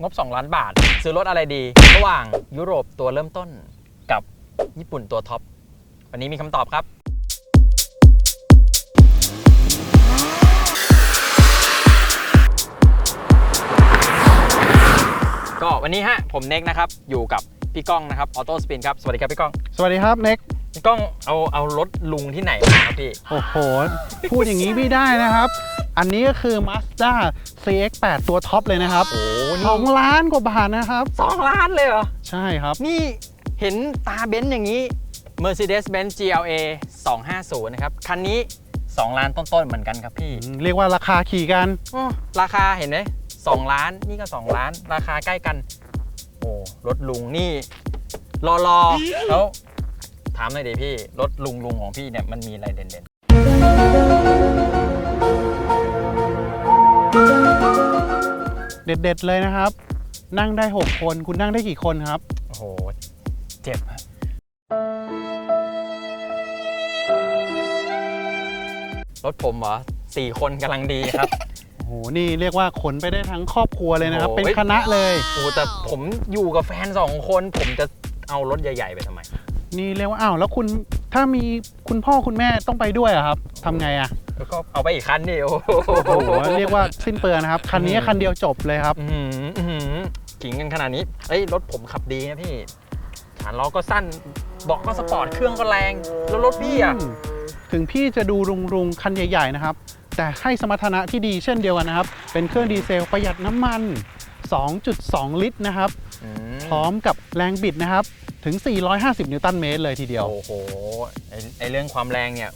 งบ 2 ล้านบาท ซื้อรถอะไรดี ระหว่างยุโรปตัวเริ่มต้นกับญี่ปุ่นตัวท็อป วันนี้มีคำตอบครับ ก็วันนี้ฮะผมเน็กนะครับ อยู่กับพี่ก้องนะครับออโต้สปินครับ สวัสดีครับพี่ก้อง สวัสดีครับเน็ก พี่ก้องเอาเอารถลุงที่ไหนมาครับพี่ โอ้โห พูดอย่างนี้ไม่ได้นะครับ อันนี้ก็คือ Mazda CX-8 ตัวท็อปเลยนะครับโอ้สองล้านกว่าบาทนะครับ สองล้านเลยเหรอ ใช่ครับ นี่เห็นตาเบนซ์อย่างนี้ Mercedes-Benz GLA 250 นะครับ คันนี้ 2 ล้านต้น ๆ เหมือนกันครับพี่เรียกว่าราคาขี่กันโอ้ราคาเห็นไหม2ล้านนี่ก็ 2 ล้าน ราคาใกล้กัน โอ้รถลุงนี่รอรอแล้ว ถามหน่อยดิพี่ รถลุงลุงของพี่เนี่ยมันมีอะไรเด่นเด็ดๆเลยนะครับ นั่งได้ 6 คน คุณนั่งได้กี่คนครับ ๆ โอ้โห เจ็บอะรถผมเหรอสี่คนกำลังดีครับ โอ้โห นี่เรียกว่าขนไปได้ทั้งครอบครัวเลยนะครับ โอ้โหเป็นคณะเลย โอ้แต่ผมอยู่กับแฟนสองคน ผมจะเอารถใหญ่ ๆ ไปทำไม นี่เรียกว่าอ้าวแล้วคุณถ้ามีคุณพ่อคุณแม่ต้องไปด้วยอะครับทำไงอะแล้วก็เอาไปอีกคันดิโอ้โหโอ้โหเรียกว่าสิ้นเปลืองนะครับคันนี้คันเดียวจบเลยครับ อื้อหืออื้อหือขิงกันขนาดนี้เอ้ยรถผมขับดีนะพี่ฐานล้อก็สั้นเบาะก็สปอร์ตเครื่องก็แรง แล้วรถพี่อะอืมถึงพี่จะดูรุงรุงๆคันใหญ่ ๆ นะครับ แต่ให้สมรรถนะที่ดีเช่นเดียวกันนะครับ เป็นเครื่องดีเซลประหยัดน้ำมัน 2.2 ลิตรนะครับ พร้อมกับแรงบิดนะครับ ถึง 450 นิวตันเมตรเลยทีเดียว โอ้โหไอไอเรื่องความแรงเนี่ย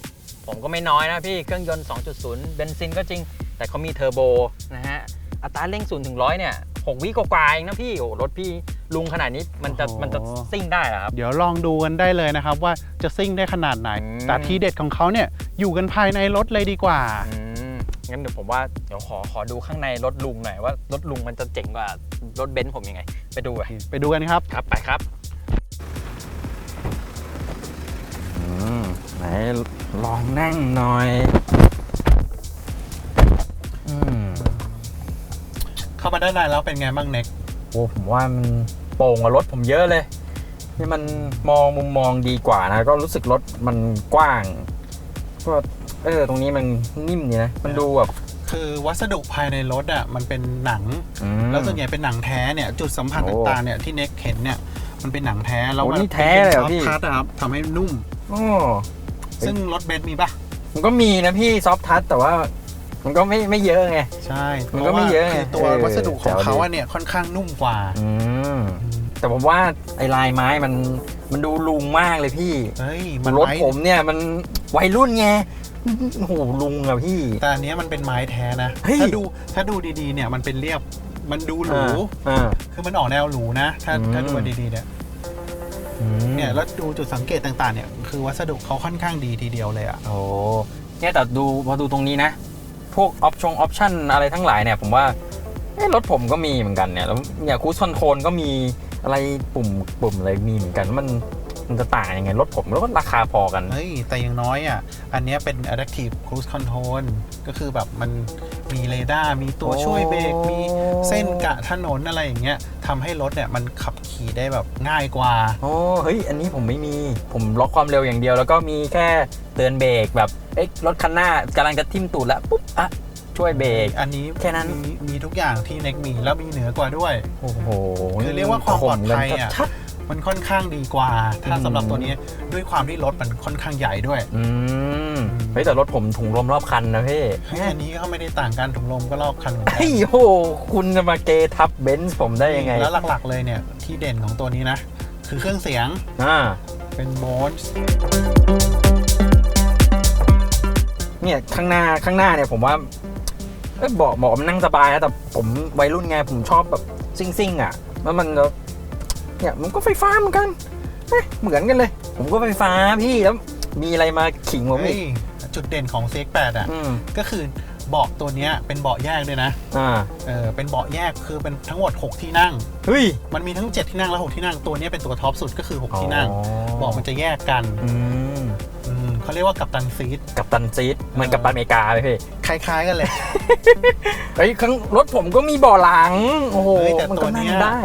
ผมก็ไม่น้อยนะพี่ เครื่องยนต์ 2.0 เบนซินก็จริง แต่เขามีเทอร์โบนะฮะ อัตราเร่ง0ถึง100 เนี่ย 6 วิกว่าๆเองนะพี่โอ้โหรถพี่ลุงขนาดนี้มันจะโอ้โห มันจะซิ่งได้เหรอครับ เดี๋ยวลองดูกันได้เลยนะครับ ว่าจะซิ่งได้ขนาดไหน อืม แต่ทีเด็ดของเขาเนี่ยอยู่กันภายในรถเลยดีกว่า อืมงั้นเดี๋ยวผมว่าเดี๋ยวขอขอดูข้างในรถลุงหน่อยว่ารถลุงมันจะเจ๋งกว่ารถเบนซ์ผมยังไง ไปดูไปไปดูกันครับ ครับไปครับ ไหนลองนั่งหน่อยอืมเข้ามาด้านในแล้วเป็นไงบ้างเน็กโอ้ผมว่ามันโป่งกว่ารถผมเยอะเลย นี่มันมองมุมมองดีกว่านะ ก็รู้สึกรถมันกว้าง ก็เออตรงนี้มันนิ่มดีนะ มันดูแบบ คือวัสดุภายในรถอะมันเป็นหนัง อืม แล้วส่วนใหญ่เป็นหนังแท้เนี่ยจุดสัมผัสโอ้ต่างๆเนี่ยที่เน็กเห็นเนี่ยมันเป็นหนังแท้แล้วโอ้มันี่แท้เลยเหรอป็นพี่ซอฟต์ทัชครับทำให้นุ่ม โอ้ ซึ่งรถเบนซ์มีปะมันก็มีนะพี่ซอฟทัชแต่ว่ามันก็ไม่ไม่เยอะไง ใช่มันก็ไม่เยอะไงคือตัวเออวัสดุของแจ๋วดีเขาอะเนี่ยค่อนข้างนุ่มกว่าอืมแต่ผมว่าไอ้ลายไม้มันมันดูลุงมากเลยพี่เฮ้ยมันรถไม้ผมเนี่ยมันวัยรุ่นไงโอ้โหลุงอะพี่ แต่อันเนี้ยมันเป็นไม้แท้นะเฮ้ยถ้าดูถ้าดูดีๆเนี่ยมันเป็นเรียบมันดูหรูอ่าคือมันออกแนวหรูนะ ถ้าอืมถ้าดูดีๆเนี่ยอืม เนี่ยแล้วดูจุดสังเกตต่างๆเนี่ยคือวัสดุเขาค่อนข้างดีทีเดียวเลยอะโอ้เนี่ยแต่ดูพอดูตรงนี้นะ พวกออปชงออปชั่นอะไรทั้งหลายเนี่ยผมว่าเอ้รถผมก็มีเหมือนกันเนี่ยแล้วเนี่ยคูสคอนโทรลก็มีอะไรปุ่มปุ่มอะไรมีเหมือนกันมัน มันจะต่างยังไงรถผมแล้วก็ราคาพอกันเฮ้ยแต่อย่างน้อยอะ อันเนี้ยเป็น adaptive cruise control ก็คือแบบมันมีเรดาร์มีตัวช่วยเบรกมีเส้นกะถนนอะไรอย่างเงี้ยทำให้รถเนี่ยมันขับขี่ได้แบบง่ายกว่าโอ้เฮ้ยอันนี้ผมไม่มีผมล็อกความเร็วอย่างเดียว แล้วก็มีแค่เตือนเบรกแบบเอ๊ะรถคันหน้ากำลังจะทิ่มตูดแล้วปุ๊บอะช่วยเบรกอันนี้แค่นั้นมีมีทุกอย่างที่เน็กมีแล้วมีเหนือกว่าด้วย โอ้โหคือเรียกว่าความปลอดภัยอะชัด มันค่อนข้างดีกว่า ถ้าอืมสำหรับตัวนี้ด้วยความที่รถมันค่อนข้างใหญ่ด้วยๆอืมเฮ้ยแต่รถผมถุงลมรอบคันนะพี่เฮ้ยอันนี้ก็ไม่ได้ต่างกันถุงลมก็รอบคันเหมือนกัเฮ้ยโหคุณจะมาเกทับเบนซ์ผมได้ยังไงแล้วหลักๆเลยเนี่ย ที่เด่นของตัวนี้นะ คือเครื่องเสียงอ่าเป็นโบสเนี่ยข้างหน้าข้างหน้าเนี่ยผมว่าเอ้ยเบอกบอกมันนั่งสบายนะแต่ผมวัยรุ่นไงผมชอบแบบซิ่งซิ่งๆอะแล้วมันจะ เนี่ยมันก็ไฟฟ้าเหมือนกันเอ๊ะเหมือนกันเลย ผมก็ไฟฟ้าพี่แล้วมีอะไรมาขิงผมเฮ้อียกจุดเด่นของ CX8 อะ อืม ก็คือเบาะตัวเนี้ยเป็นเบาะแยกด้วยนะ อ่าเออ เป็นเบาะแยกคือเป็นทั้งหมด 6 ที่นั่ง เฮ้ย มันมีทั้ง 7 ที่นั่งและ 6 ที่นั่ง ตัวเนี้ยเป็นตัวท็อปสุดก็คือ 6 ที่นั่ง อ๋อ เบาะมันจะแยกกัน อืมอืมค เขาเรียกว่ากัปตันซีดกับตันซีดเหมือนกับตันอเมริกาเลยพี่ คล้ายๆกันเลย เฮ้ยข้างรถผมก็มีเบ่อหลัง โอ้โหเฮ้ยแต่มันตัก็วนั่เนี้งย ได้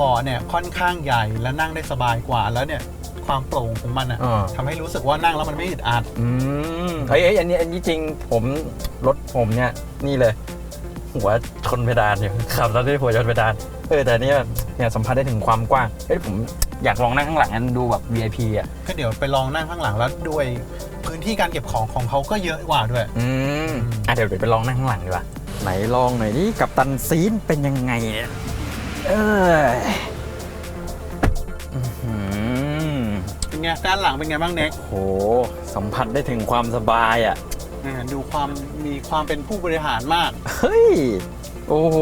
บ่อเนี่ยค่อนข้างใหญ่และนั่งได้สบายกว่าแล้วเนี่ย ความโปร่งของมันอะอ่าทำให้รู้สึกว่านั่งแล้วมันไม่อึดอัด อืมเฮ้ยเฮ้ยอันนี้อันนี้จริงผมรถผมเนี่ยนี่เลย หัวชนเพดานอยู่ขับรถด้วยหัวชนเพดานเออแต่อันเนี่ยเนี่ยสัมผัสได้ถึงความกว้างเฮ้ยผมอยากลองนั่งข้างหลังนั้นดูแบบ VIP อะก็เดี๋ยวไปลองนั่งข้างหลังแล้วด้วยพื้นที่การเก็บของของเขาก็เยอะกว่าด้วย อืมอะเดี๋ยวเดี๋ยวไปลองนั่งข้างหลังดีกว่าไหนลองหน่อยดิกับตันซีนเป็นยังไงเนี่ยเอออื้อหือเป็นไงด้านหลังเป็นไงบ้างเน็กโหสัมผัสได้ถึงความสบายอะ อ่าดูความมีความเป็นผู้บริหารมาก เฮ้ย โอ้โห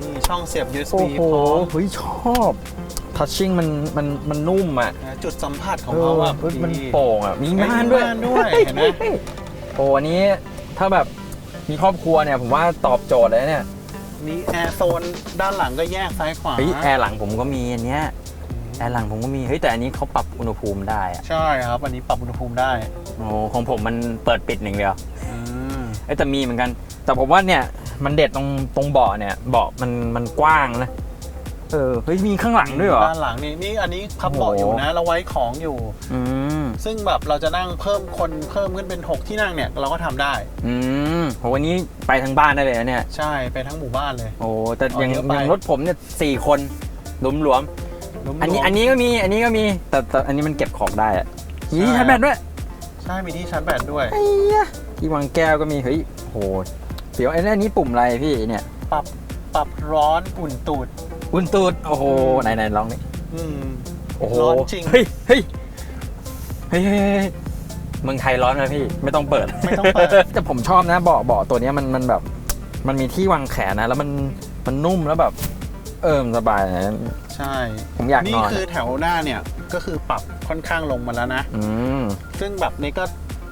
นี่ช่องเสียบ โอ้ USB โหพร้อมเฮ้ยชอบทัชชิ่งมันมันมันนุ่มอะนะจุดสัมผัสของเขาอะเออมันดี โป่งอะ มีเฮ้ยม่านด้วยมีม่านด้วยเห็นไหม โอ้อันนี้ถ้าแบบมีครอบครัวเนี่ย ผมว่าตอบโจทย์เลยเนี่ยมีแอร์โซนด้านหลังก็แยกซ้ายขวาเฮ้ยแอร์หลังผมก็มีอันเนี้ย แอร์หลังผมก็มี เฮ้ย แต่อันนี้เขาปรับอุณหภูมิได้อะใช่ครับอันนี้ปรับอุณหภูมิได้โอ้ของผมมันเปิดปิดหนึ่างเดียวอืมเอ้ยแต่มีเหมือนกัน แต่ผมว่าเนี่ยมันเด็ดตรงตรงเบาะเนี่ยเบาะมันมันกว้างนะ เออ เฮ้ย มีข้างหลังด้วยเหรอ ด้านหลังนี่นี่อันนี้พับเบาะโอ้โห อยู่นะเราไว้ของอยู่ อืม ซึ่งแบบเราจะนั่งเพิ่มคนเพิ่มขึ้นเป็น6ที่นั่งเนี่ยเราก็ทำได้ อืมโหวันนี้ไปทั้งบ้านได้เลยนะเนี่ย ใช่ไปทั้งหมู่บ้านเลย โอ้แต่เอาอย่างเยอะไป อย่างรถผมเนี่ยสี่คนหลวมห ลวมๆอันนี้อันนี้ก็มีอันนี้ก็มีแต่แต่อันนี้มันเก็บของได้อะนี่ชาร์จแบตด้วยใช่มีที่ชาร์จแบตด้วย ไอ้ยะที่วางแก้วก็มีเฮ้ยโหเดี๋ยวไอ้นี่อันนี้ปุ่มอะไรพี่เนี่ยปรับปรับร้อนอุ่นตูด อุ่นตูดโอ้โหไหนไหนลองนี่อืม โอ้โหร้อนจริง เฮ้ยเฮ้ยเฮ้ยเฮ้ยเฮ้ยเมืองไทยร้อนไหมพี่ไม่ต้องเปิด ไม่ต้องเปิด แต่ผมชอบนะเบาะเบาะตัวเนี้ยมันมันแบบ มันมีที่วางแขนนะ แล้วมันมันนุ่มแล้วแบบ เออมันสบายนะ ใช่ ผมอยากนนี่อนคือแถวหน้าเนี่ยก็คือปรับค่อนข้างลงมาแล้วนะ อืม ซึ่งแบบนี้ก็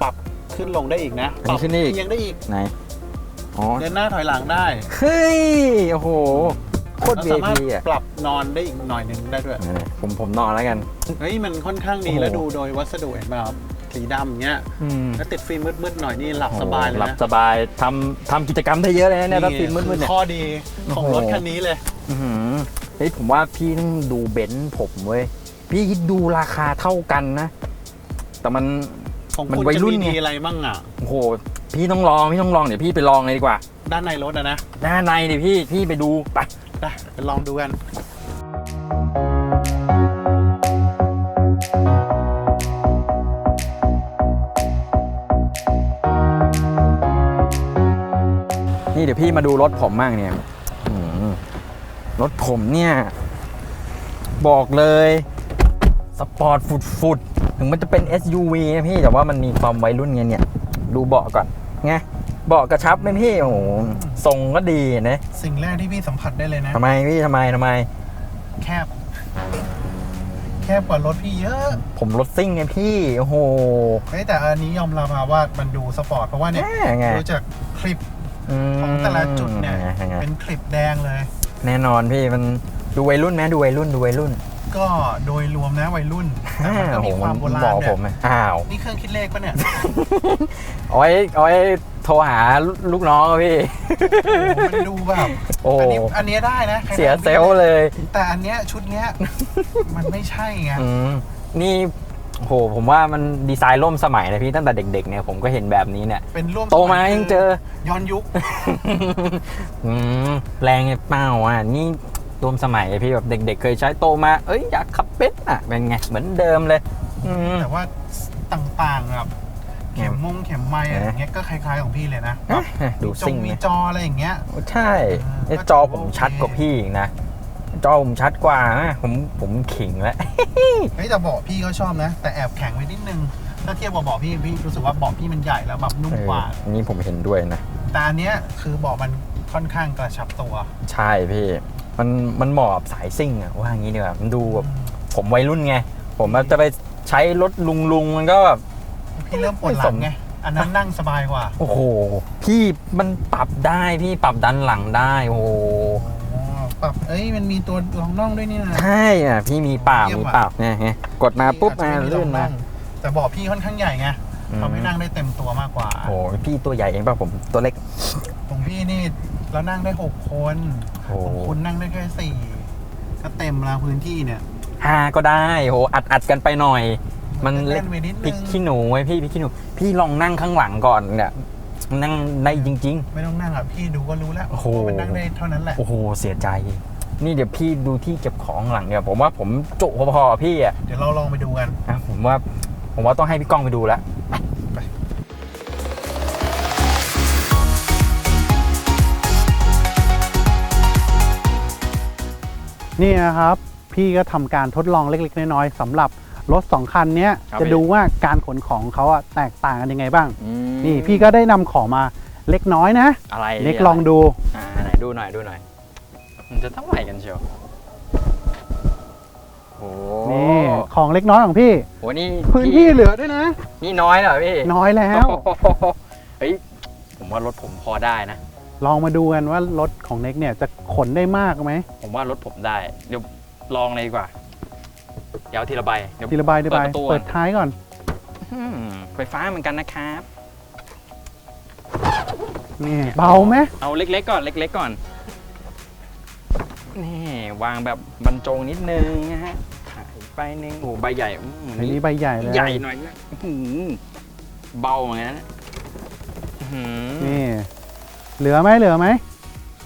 ปรับขึ้นลงได้อีกนะอันนี้ขึ้นได้อีกปรับเอียงได้อีกไหน อ๋อ เดินหน้าถอยหลังได้เฮ้ย โอ้โห โคตรเราสามารถ VIP อะปรับนอนได้อีกหน่อยหนึ่งได้ด้วยไหนๆผมผมนอนแล้วกัน เฮ้ยมันค่อนข้างดีโอ้โห แล้วดูโดยวัสดุเห็นไหมครับ สีดำอย่างเงี้ยอืมแล้วติดฟิล์มมืดๆหน่อยนี่หลับสบายเลยหลับนะสบายทำทำกิจกรรมได้เยอะเลยนะเนี่ยถ้าฟิล์มมืดๆคือเนี่ย ข้อดีของโอ้โหรถคันนี้เลย อื้อหือเฮ้ยผมว่าพี่ต้องดูเบนซ์ผมเว้ย พี่คิดดูราคาเท่ากันนะ แต่มัน ของมันคุณวัยจะรุ่นมีไง ดีอะไรบ้างอะ โอ้โหพี่ต้องลองพี่ต้องลองเดี๋ยวพี่ไปลองเลยดีกว่า ด้านในรถอะนะด้านในดิพี่พี่ไปดูไป ไปไปลองดูกัน นี่เดี๋ยวพี่มาดูรถผมบ้างเนี่ยอื้อหือรถผมเนี่ย บอกเลยสปอร์ตฟุดๆถึงมันจะเป็น SUV นะพี่ แต่ว่ามันมีความวัยรุ่นไงเนี่ย ดูเบาะก่อนไงเบาะกระชับไหมพี่ โอ้โหทรงก็ดีนะสิ่งแรกที่พี่สัมผัสได้เลยนะทำไมพี่ทำไมทำไม แคบ แคบกว่ารถพี่เยอะ ผมรถซิ่งไงพี่ โอ้โหเฮ้ยแต่อันนี้ยอมรับมาว่ามันดูสปอร์ต เพราะว่าเนี่ยแม่ไงดูจากคลิปม ของแต่ละจุดเนี่ยไงไงเป็นคลิปแดงเลย แน่นอนพี่มันดูวัยรุ่นไหมดูวัยรุ่นดูวัยรุ่น ก็โดยรวมนะวัยรุ่นแต่มันก็มีความโบราบณอกเนี่ผยมไหมอ้าวนี่เครื่องคิดเลขปะเนี่ยเอาไว้เอาไว้โทรหาลูกน้องอะพี่โอ้โหมันดูแบบโอ้อันนี้อันเนี้ยได้นะใครเสียทำเซลล์เลย แต่อันเนี้ยชุดเนี้ยมันไม่ใช่ไงอื มนี่โหผมว่ามันดีไซน์ร่วมสมัยนะพี่ตั้งแต่เด็กๆเนี่ยผมก็เห็นแบบนี้เนี่ย เป็นร่วมโตมาสยยังเจอ ย้อนยุค อืมแรงไงเปล่าอะนี่รวมสมัยพี่แบบเด็ก ๆ เคยใช้โตมา เอ้ยอยากขับเป็ดอะเป็นไงเหมือนเดิมเลยอืม แต่ว่าต่างๆแบบเข็มมงเข็มไม้อะไรอย่างเงี้ยก็คล้ายๆของพี่เลยนะแบบดูจซิ่งงมีเนี่ยจออะไรอย่างเงี้ย ใช่อ่าไอ้จอผมชัดกว่าพี่อีกนะ จอผมชัดกว่านะผมผมขิงแล้วเฮ้ยแต่เบาะพี่ก็ชอบนะ แต่แอบแข็งไปนิดนึง ถ้าเทียบกับเบาะพี่พี่รู้สึกว่าเบาะพี่มันใหญ่แล้วแบบนุ่มกว่า เอออันนี้ผมเห็นด้วยนะ แต่อันเนี้ยคือเบาะมันค่อนข้างกระชับตัว ใช่พี่ มันมันเหมาะกับสายซิ่งอะว่างี้ดีกว่ามันดูแบบผมวัยรุ่นไง ผมจะไปใช้รถลุงลุงๆมันก็แบบ พี่เริ่มปวดหลังไง อันนั้นนั่งสบายกว่า โอ้โห พี่มันปรับได้พี่ปรับดันหลังได้ โอ้โหอ๋อ ปรับ เอ้ย มันมีตัวรองน่องด้วยนี่นะ ใช่อะพี่มีเปล่าเยี่ยมมีว่ะเปล่าเนี่ยไงกดมาปุ๊บมาอาจจะไลื่นมารองแต่เบอกพี่ค่อนข้างใหญ่ไงอืม ทำให้นั่งได้เต็มตัวมากกว่า โอ้โหพี่ตัวใหญ่เองป่ะผมตัวเล็ก ของพี่นี่เรานั่งได้หกคนโอ้ ของคุณนั่งได้แค่สี่ก็เต็มแล้วพื้นที่เนี่ย ห้าก็ได้โหอัดอัดกันไปหน่อย มันเล่เล็กนไปนิดพรินึกงขี้หนูไว้พี่พริกขี้หนู พี่ลองนั่งข้างหลังก่อนเนี่ย นั่งได้จริง ไม่ต้องนั่งอะพี่ดูก็รู้แล้วโอ้โห ว่ามันนั่งได้เท่านั้นแหละๆโอ้โห เสียใจ นี่เดี๋ยวพี่ดูที่เก็บของหลังเนี่ย ผมว่าผมจุพอๆพี่อะเดี๋ยวเราลองไปดูกัน อะผมว่าผมว่าต้องให้พี่ก้องไปดูแล้ว นี่นะครับ พี่ก็ทำการทดลองเล็กๆ น้อยๆสำหรับ รถสองคันเนี้ยครับจะพี่ ดูว่าการขนของเขาอะแตกต่างกันยังไงบ้างนี่พี่ก็ได้นำของมาเล็กน้อยนะ อะไรเล็กลองดู อ่าไหนดูหน่อยดูหน่อย มันจะเท่าไหร่กันเชียวโอ้นี่ ของเล็กน้อยของพี่ โหนี่พื้นที่เหลือด้วยนะ นี่น้อยเหรอพี่น้อยแล้วเฮ้ยผมว่ารถผมพอได้นะ ลองมาดูกันว่ารถของเน็กเนี่ยจะขนได้มากไหมผมว่ารถผมได้ เดี๋ยวลองเลยดีกว่า เดี๋ยวทีละใบเดี๋ยว ทีละใบทีละใบเปิดประตูก่อน เปิดท้ายก่อนอืมไฟฟ้าเหมือนกันนะครับ นี่เบาไหมเอาเล็กๆก่อนเล็กๆก่อน นี่วางแบบบรรจงนิดนึงนะฮะถ่ายไปหนึงโอ้โหใบใหญ่อืมอันนี้ใบใหญ่เลยใหญ่หน่อยนะอื้อหือเบาเหมือนกันนะอื้อหือนี่ เหลือไหมเหลือไหม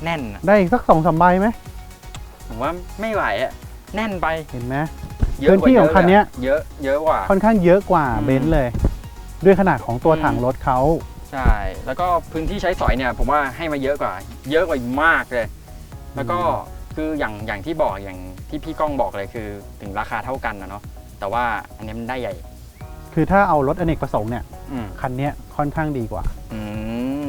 แน่นอะได้อีกสักสองสามใบไหมผมว่าไม่ไหวอะแน่นไปเห็นไหม เยอะกว่าพื้นที่ของคันเนี้ยเยอะเยอะกว่า ค่อนข้างเยอะกว่าอืม เบนซ์เลย ด้วยขนาดของตัวอืมถังรถเขาใช่ แล้วก็พื้นที่ใช้สอยเนี่ยผมว่าให้มาเยอะกว่า เยอะกว่ามากเลย แล้วก็คืออย่างอย่างที่บอกอย่างที่พี่ก้องบอกเลยคือ ถึงราคาเท่ากันนะเนาะแต่ว่าอันนี้มันได้ใหญ่คือถ้าเอารถอเนกประสงค์เนี่ยอืมคันเนี้ยค่อนข้างดีกว่า อื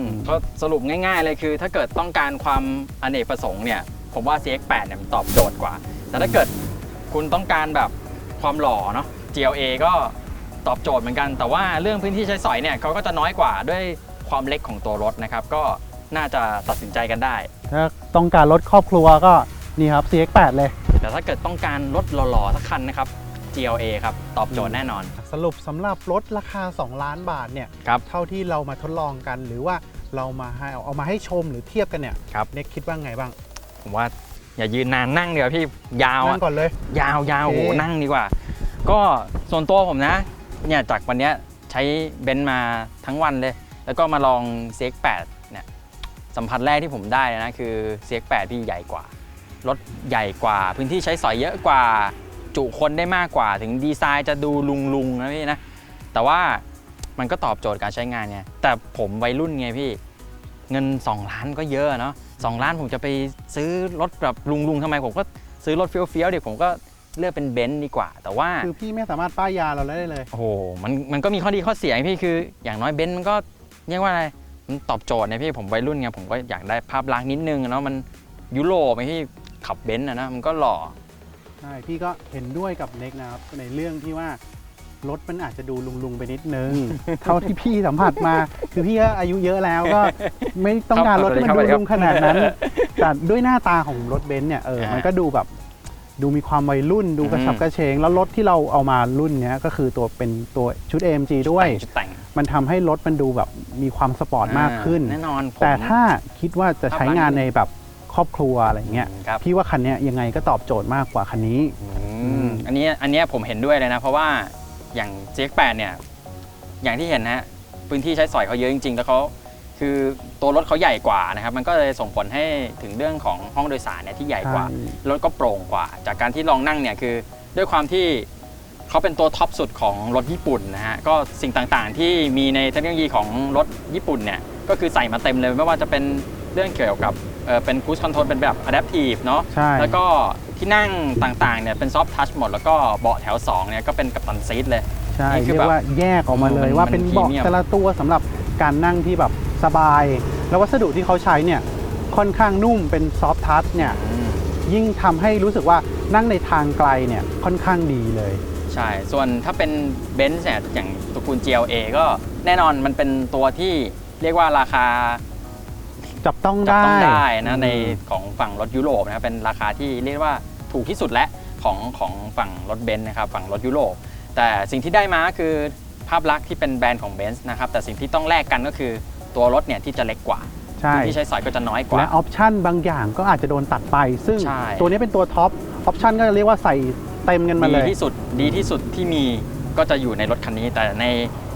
มก็สรุปง่าย ๆ เลยคือ ถ้าเกิดต้องการความอเนกประสงค์เนี่ย ผมว่า CX8 เนี่ยมันตอบโจทย์กว่า แต่ถ้าเกิดคุณต้องการแบบ ความหล่อเนาะ GLA ก็ตอบโจทย์เหมือนกัน แต่ว่าเรื่องพื้นที่ใช้สอยเนี่ยเขาก็จะน้อยกว่าด้วยความเล็กของตัวรถนะครับ ก็น่าจะตัดสินใจกันได้ ถ้าต้องการรถครอบครัวก็นี่ครับ CX8 เลย แต่ถ้าเกิดต้องการรถหล่อๆสักคันนะครับ GLA ครับ ตอบโจทย์แน่นอนสรุปสำหรับรถราคา 2 ล้านบาทเนี่ย ครับ เท่าที่เรามาทดลองกันหรือว่าเรามาให้เอาเอามาให้ชมหรือเทียบกันเนี่ยครับ เน็กคิดว่าไงบ้าง ผมว่า อย่ายืนนานนั่งเดี๋ยวาพี่ยาวนั่อะงก่อนเลย ยาวยาวโอเคโหนั่งดีกว่า ก็ส่วนตัวผมนะเนี่ยจากวันเนี้ยใช้เบนซ์มาทั้งวันเลย แล้วก็มาลอง CX8 เนี่ยสัมผัสแรกที่ผมได้นะคือ CX8 พี่ใหญ่กว่ารถใหญ่กว่า พื้นที่ใช้สอยเยอะกว่าจุคนได้มากกว่า ถึงดีไซน์จะดูลุงลุงๆนะพี่นะ แต่ว่ามันก็ตอบโจทย์การใช้งานไงแต่ผมวัยรุ่นไงพี่ เงิน 2 ล้านก็เยอะเนาะ สล้านผมจะไปซื้อรถแบบลุงลุงๆทำไมผมก็ซื้อรถเฟี้ยวๆเดี๋ยวผมก็เลือกเป็นเบนซ์ดีกว่า แต่ว่าคือพี่ไม่สามารถป้ายยาเราได้เลยโอ้โหมันมันก็มีข้อดีข้อเสียไงพี่คืออย่างน้อยเบนซ์มันก็เรียกว่าอะไรมันตอบโจทย์นะพี่ผมวัยรุ่นไงผมก็อยากได้ภาพลักษณ์นิดนึงอะเนาะมันยุโรปไงพี่ขับเบนซ์อะนะมันก็หล่อใช่พี่ก็เห็นด้วยกับเน็กนะครับในเรื่องที่ว่า รถมันอาจจะดูลุงๆไปนิดนึง เท่าที่พี่สัมผัสมา คือพี่ก็อายุเยอะแล้วก็ไม่ต้องการรถที่มันครับดูสวัสดีครับลุงขนาดนั้น แต่ด้วยหน้าตาของรถเบนซ์เนี่ยเอออ่ามัมันก็ดูแบบดูมีความวัยรุ่นดูกระฉับอืมกระเฉง แล้วรถที่เราเอามารุ่นเนี้ยก็คือตัวเป็นตัวชุด AMG ด้วยชุดแต่งมันทำให้รถมันดูแบบมีความสปอร์ตมากขึ้นแน่นอนผมแต่ถ้าคิดว่าจะใช้งานภาพลักษณ์ในแบบครอบครัวอะไรเงี้ยครับพี่ว่าคันเนี้ยยังไงก็ตอบโจทย์มากกว่าคันนี้อืมอันนี้อันเนี้ยผมเห็นด้วยเลยนะ เพราะว่า อย่าง CX8 เนี่ย อย่างที่เห็นนะฮะพื้นที่ใช้สอยเขาเยอะจริง ๆ แล้วเขาคือตัวรถเขาใหญ่กว่านะครับ มันก็เลยส่งผลให้ถึงเรื่องของห้องโดยสารเนี่ยที่ใหญ่กว่า ใช่ รถก็โปร่งกว่า จากการที่ลองนั่งเนี่ยคือด้วยความที่เขาเป็นตัวท็อปสุดของรถญี่ปุ่นนะฮะ ก็สิ่งต่างๆที่มีในเทคโนโลยีของรถญี่ปุ่นเนี่ย ก็คือใส่มาเต็มเลยไม่ว่าจะเป็นเรื่องเกี่ยวกับเอ่อเป็น cruise control เป็นแบบ adaptive เนาะ ใช่ แล้วก็ ที่นั่งต่างๆเนี่ยเป็นซอฟทัชหมด แล้วก็เบาะแถว2เนี่ยก็เป็นกัปตันซีทเลย ใช่นี่คือเรียกว่าแยกออกมาเลยมันว่าเป็นมันเบาะพรีเมียม แต่ละตัวสำหรับการนั่งที่แบบสบาย แล้ววัสดุที่เขาใช้เนี่ยค่อนข้างนุ่มเป็นซอฟทัชเนี่ยยิ่งทำให้รู้สึกว่านั่งในทางไกลเนี่ยค่อนข้างดีเลย ใช่ ส่วนถ้าเป็นเบนซ์เนี่ยอย่างตระกูล GLA ก็แน่นอนมันเป็นตัวที่เรียกว่าราคาจับต้องจับได้ต้องได้นะอืมในของฝั่งรถยุโรปนะครับเป็นราคาที่เรียกว่า ถูกที่สุดและของของฝั่งรถเบนซ์นะครับฝั่งรถยุโรปแต่สิ่งที่ได้มาก็คือภาพลักษณ์ที่เป็นแบรนด์ของเบนซ์นะครับแต่สิ่งที่ต้องแลกกันก็คือตัวรถเนี่ยที่จะเล็กกว่าใช่พื้นที่ใช้สอยก็จะน้อยกว่า และออปชันบางอย่างก็อาจจะโดนตัดไป ซึ่งใช่ตัวนี้เป็นตัวท็อปออปชันก็จะเรียกว่าใส่เต็มกันมาเลดียที่สุดดีที่สุดที่มีก็จะอยู่ในรถคันนี้ แต่ใน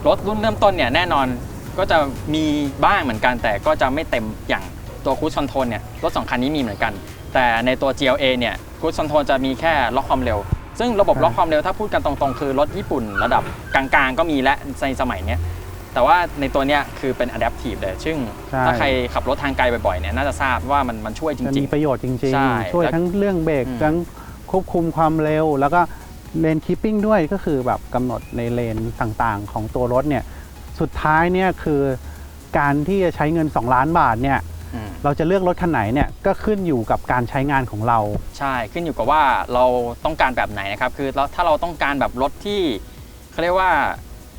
รถรุ่นเริ่มต้นเนี่ยแน่นอนก็จะมีบ้างเหมือนกัน แต่ก็จะไม่เต็มอย่างตัวคู i คอนโทรลเนี่ยรถสองคันนี้มีเหมือนกัน แต่ในตัว GLA เนี่ย คู i คอนโทรลจะมีแค่ล็อกความเร็ว ซึ่งระบบใช่ล็อกความเร็วถ้าพูดกันตรงๆ คือรถญี่ปุ่นระดับกลางๆ ก็มีและในสมัยเนี้ยแต่ว่าในตัวเนี้ยคือเป็น adaptive เลย ซึ่งใช่ถ้าใครขับรถทางไกลบ่อยๆเนี่ยน่าจะทราบว่ามันมันช่วยจจะริมีงประโยชน์จริงใช่ๆช่วยแล้วทั้งเรื่องเบรกอืมทั้งควบคุมความเร็ว แล้วก็เลนคีปปิ้งด้วยก็คือแบบกำหนดในเลนต่างๆ ของตัวรถเนี่ยสุดท้ายเนี่ยคือการที่จะใช้เงิน 2 ล้านบาทเนี่ยๆอืม เราจะเลือกรถคันไหนเนี่ยก็ขึ้นอยู่กับการใช้งานของเรา ใช่ขึ้นอยู่กับว่าเราต้องการแบบไหนนะครับ คือเราถ้าเราต้องการแบบรถที่เขาเรียกว่า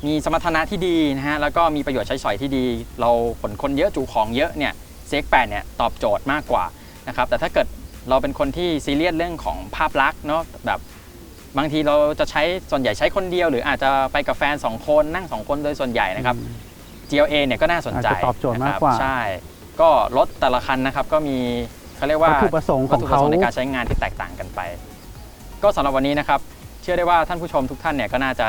มีสมรรถนะที่ดีนะฮะแล้วก็มีประโยชน์ใช้สอยที่ดี เราขนคนเยอะจูของเยอะเนี่ย CX8 เนี่ยตอบโจทย์มากกว่านะครับแต่ถ้าเกิดเราเป็นคนที่ซีเรียสเรื่องของภาพลักษณ์เนาะแบบบางทีเราจะใช้ส่วนใหญ่ใช้คนเดียว หรืออาจจะไปกับแฟน 2 คนนั่ง 2 คนโดยส่วนใหญ่นะครับ GLA เนี่ยก็น่าสนใจอาจจะตอบโจทย์มากนะครับกว่าใช่ ก็รถแต่ละคันนะครับก็มีเขาเรียกว่าวัตถุประสงค์ขวัตองถุประเขาสงค์ในการใช้งานที่แตกต่างกันไป ก็สำหรับวันนี้นะครับ เชื่อได้ว่าท่านผู้ชมทุกท่านเนี่ยก็น่าจะ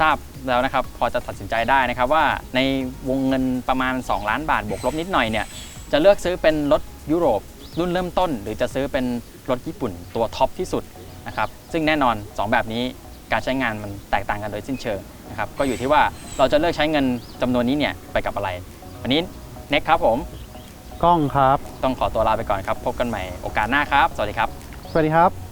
ทราบแล้วนะครับ พอจะตัดสินใจได้นะครับว่าในวงเงินประมาณ 2 ล้านบาทบวกลบนิดหน่อยเนี่ยจะเลือกซื้อเป็นรถยุโรปรุ่นเริ่มต้น หรือจะซื้อเป็นรถญี่ปุ่นตัวท็อปที่สุดนะครับซึ่งแน่นอน 2 แบบนี้การใช้งานมันแตกต่างกันโดยสิ้นเชิงนะครับก็อยู่ที่ว่าเราจะเลือกใช้เงินจำนวนนี้เนี่ยไปกับอะไร วันนี้เน็กครับผม กล้องครับ ต้องขอตัวลาไปก่อนครับ พบกันใหม่โอกาสหน้าครับ สวัสดีครับ สวัสดีครับ